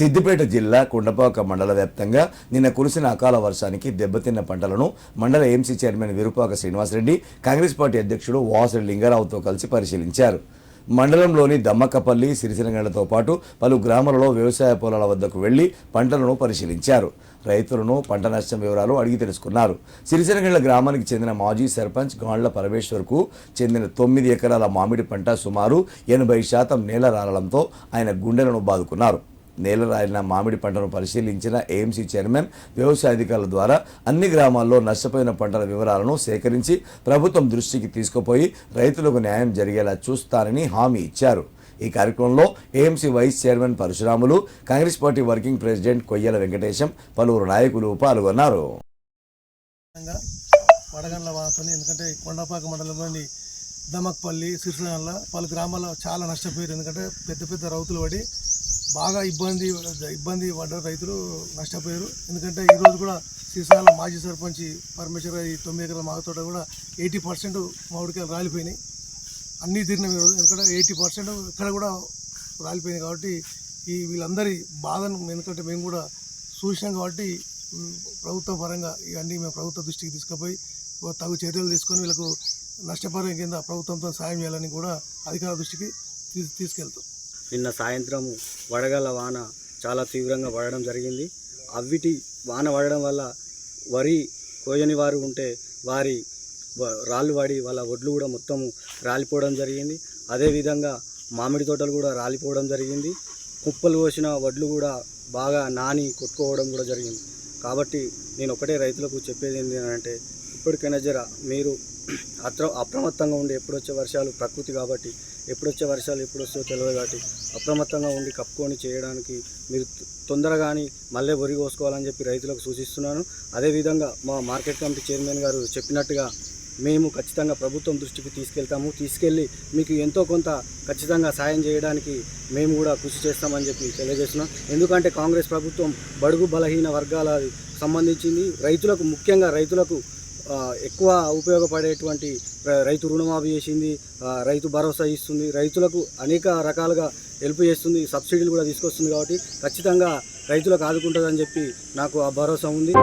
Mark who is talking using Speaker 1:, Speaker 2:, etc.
Speaker 1: సిద్దిపేట జిల్లా కుండపాక మండల వ్యాప్తంగా నిన్న కురిసిన అకాల వర్షానికి దెబ్బతిన్న పంటలను మండల AMC chairman Virupaka Srinivasareddy Congress party అధ్యక్షుడు వాసరి లింగారావుతో కలిసి పరిశీలించారు. మండలంలోని దమ్మక్కపల్లి సిరిసినగండ్లతో పాటు పలు గ్రామాలలో వ్యవసాయ పొలాల వద్దకు వెళ్ళి పంటలను పరిశీలించారు. రైతులను పంట నష్టం వివరాలు అడిగి తెలుసుకున్నారు. సిరిసినగండ్ల గ్రామానికి చెందిన మాజీ సర్పంచ్ గాండ్ల పరమేశ్వర్కు చెందిన తొమ్మిది ఎకరాల మామిడి పంట సుమారు ఎనభై శాతం నేల రాలడంతో ఆయన గుండెలను బాదుకున్నారు. నేల రాలిన మామిడి పంటను పరిశీలించిన ఏఎంసీ చైర్మన్ వ్యవసాయ అధికారుల ద్వారా అన్ని గ్రామాల్లో నష్టపోయిన పంటల వివరాలను సేకరించి ప్రభుత్వం దృష్టికి తీసుకుపోయి రైతులకు న్యాయం జరిగేలా చూస్తానని హామీ ఇచ్చారు. ఈ కార్యక్రమంలో AMC vice chairman Parasuramulu Congress party working president Koyyala Venkatesham పలువురు నాయకులు పాల్గొన్నారు.
Speaker 2: వడగండ్ల ఎందుకంటే కొండపాక మండలంలోని దమక్పల్లి సిరిసిల్ల పలు గ్రామాల్లో చాలా నష్టపోయారు. ఎందుకంటే పెద్ద పెద్ద రౌతులు పడి బాగా ఇబ్బంది ఇబ్బంది పడ్డ రైతులు నష్టపోయారు. ఎందుకంటే ఈరోజు కూడా సిరిసిల్ల మాజీ సర్పంచ్ పరమేశ్వర ఈ తొమ్మిది ఎకరాల మాగతోట కూడా ఎయిటీ పర్సెంట్ మామిడికాయలు రాలిపోయినాయి. అన్నీ తిరిగినాం ఈరోజు. ఎందుకంటే ఎయిటీ పర్సెంట్ ఇక్కడ కూడా రాలిపోయినాయి కాబట్టి ఈ వీళ్ళందరి బాధను ఎందుకంటే మేము కూడా చూసినాం కాబట్టి ప్రభుత్వ పరంగా ఇవన్నీ మేము ప్రభుత్వ దృష్టికి తీసుకుపోయి తగు చర్యలు తీసుకొని వీళ్ళకు నష్టపరం కింద ప్రభుత్వంతో సాయం చేయాలని కూడా అధికార దృష్టికి తీసుకెళ్తాం.
Speaker 3: నిన్న సాయంత్రం వడగల వాన చాలా తీవ్రంగా పడడం జరిగింది. అవిటి వాన పడడం వల్ల వరి కోయని వారు ఉంటే వారి వ- రాళ్ళు పడి వాళ్ళ ఒడ్లు కూడా మొత్తము రాలిపోవడం జరిగింది. అదేవిధంగా మామిడి తోటలు కూడా రాలిపోవడం జరిగింది. కుప్పలు పోసిన వడ్లు కూడా బాగా నాని కొట్టుకోవడం కూడా జరిగింది. కాబట్టి నేను ఒకటే రైతులకు చెప్పేది ఏంటంటే అంటే ఇప్పటికైనా జర మీరు అత్ర అప్రమత్తంగా ఉండి ఎప్పుడొచ్చే వర్షాలు ప్రకృతి కాబట్టి ఎప్పుడొచ్చే వర్షాలు ఎప్పుడొస్తాయో తెలియదు కాబట్టి అప్రమత్తంగా ఉండి కప్పుకొని చేయడానికి మీరు తొందరగాని మళ్ళీ వరి కోసుకోవాలని చెప్పి రైతులకు సూచిస్తున్నాను. అదేవిధంగా మా మార్కెట్ కమిటీ చైర్మన్ గారు చెప్పినట్టుగా మేము ఖచ్చితంగా ప్రభుత్వం దృష్టికి తీసుకెళ్తాము. తీసుకెళ్ళి మీకు ఎంతో కొంత ఖచ్చితంగా సాయం చేయడానికి మేము కూడా కృషి చేస్తామని చెప్పి తెలియజేస్తున్నాం. ఎందుకంటే కాంగ్రెస్ ప్రభుత్వం బడుగు బలహీన వర్గాల సంబంధించింది. రైతులకు ముఖ్యంగా రైతులకు ఎక్కువ ఉపయోగపడేటువంటి రైతు రుణమాఫీ చేసింది రైతు భరోసా ఇస్తుంది రైతులకు అనేక రకాలుగా హెల్ప్ చేస్తుంది సబ్సిడీలు కూడా తీసుకొస్తుంది కాబట్టి ఖచ్చితంగా రైతులకు ఆదుకుంటుందని చెప్పి నాకు ఆ భరోసా ఉంది.